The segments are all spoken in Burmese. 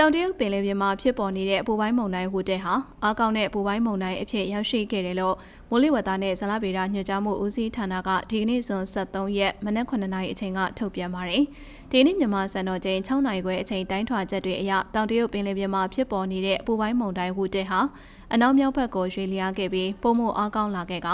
တောင်တရုတ်ပင်လယ်ပြင်မှာဖြစ်ပေါ်နေတဲ့အပူပိုင်းမုန်တိုင်းဟူတဲ့ဟာအားကောင်းတဲ့အပူပိုင်းမုန်တိုင်းအဖြစ်ရောက်ရှိခဲ့တယ်လို့မိုးလေဝသနဲ့ဇလဗေဒညွှန်ကြားမှုဦးစီးဌာနကဒီကနေ့ဇွန်23ရက်မနက်9:00နာရီအချိန်ကထုတ်ပြန်ပါတယ်။ဒီနေ့မြန်မာစံတော်ချိန်6:00နာရီခွဲအချိန်တိုင်းထွာချက်တွေအရတောင်တရုတ်ပင်လယ်ပြင်မှာဖြစ်ပေါ်နေတဲ့အပူပိုင်းမုန်တိုင်းဟူတဲ့ဟာ အနောက်မြောက်ဘက်ကိုရွေ့လျားခဲ့ပြီးပုံမှုအားကောင်းလာခဲ့က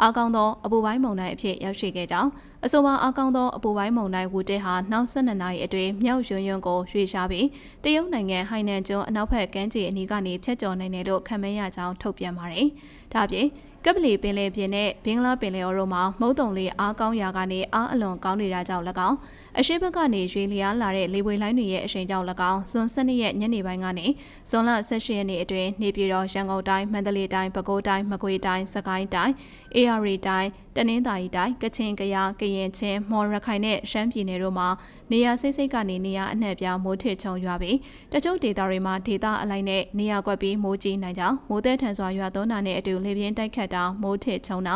အားကောင်းသောအပူပိုင်းမုန်တိုင်းအဖြစ်ရောက်ရှိခဲ့ကြောင်းအဆိုပါအားကောင်းသောအပူပိုင်းမုန်တိုင်းဝူတဲ့ဟာနောက်12နာရီအတွင်းမြောက်ယွန်းယွန်းကိုရွေ့ရှားပြီးတရုတ်နိုင်ငံဟိုင်နန်ကျွန်းအနောက်ဘက်ကမ်းခြေအနီးကနေဖြတ်ကျော်နိုင်တယ်လို့ခန့်မှန်းရကြောင်းထုတ်ပြန်ပါတယ်။ဒါ့အပြင်ကပလီပင်လယ်ပြင်နဲ့ဘင်္ဂလားပင်လယ်အော်တို့မှာမုတ်တုံလေးအားကောင်းရာကနေအားအလွန်ကောင်းနေတာကြောင့်၎င်းအရှိဘက်ကနေရွေလျားလာတဲ့လေပွေလိုင်းတွေရဲ့အရှိန်ကြောင့်၎င်းဇွန်12ရက်ညနေပိုင်းကနေဇွန်လ18ရက်နေ့အတွင်းနေပြည်တော်ရန်ကုန်တိုင်းမန္တလေးတိုင်းပဲခူးတိုင်းမကွေးတိုင်းစကိုင်းတိုင်း AR တိုင်းတနင်္သာရီတိုင်းကချင်ကယားကရင်ချင်းမော်ရခိုင်နဲ့ရှမ်းပြည်နယ်တို့မှာနေရာစိတ်စိတ်ကနေနေရာအနှံ့ပြားမိုးထစ်ချုံရွာပြီးတချို့ဒေသတွေမှာဒေသအလိုက်နဲ့နေရာကွက်ပြီးမိုးကြီးနိုင်ကြောင်းမိုးသည်ထန်စွာရွာသွန်းတာနဲ့အတူလေပြင်းတိုက်ခတ်တာမိုးထစ်ချုံတာ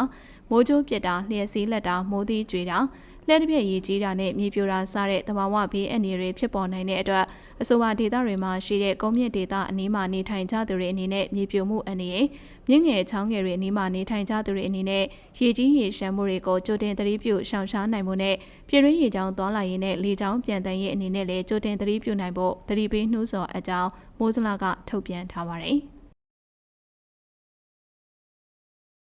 မိုးကြိုးပစ်တာလျှက်စီးလက်တာမိုးသီးကြွေတာလက်တစ်ပြက်ရည်ကြီးတာနဲ့မြေပြိုတာစတဲ့တဘာဝဘေးအန္တရာယ်တွေဖြစ်ပေါ်နိုင်တဲ့အတွက်အဆိုပါဒေသတွေမှာရှိတဲ့ကုန်းမြင့်ဒေသအနီးမှာနေထိုင်ကြသူတွေအနေနဲ့မြေပြိုမှုအန္တရာယ်မြင့်ငယ်ချောင်းငယ်တွေအနီးမှာနေထိုင်ကြသူတွေအနေနဲ့ရေကြီးရေရှမ်းမှုတွေကိုကြိုတင်သတိပြုရှောင်ရှားနိုင်မှုနဲ့ပြည်တွင်းရေကြောင်းသွားလာရေးနဲ့လေကြောင်းပြန်တမ်းရေးအနေနဲ့လည်းကြိုတင်သတိပြုနိုင်ဖို့သတိပေးနှိုးဆော်အကြောင်းမိုးစလာကထုတ်ပြန်ထားပါတယ်။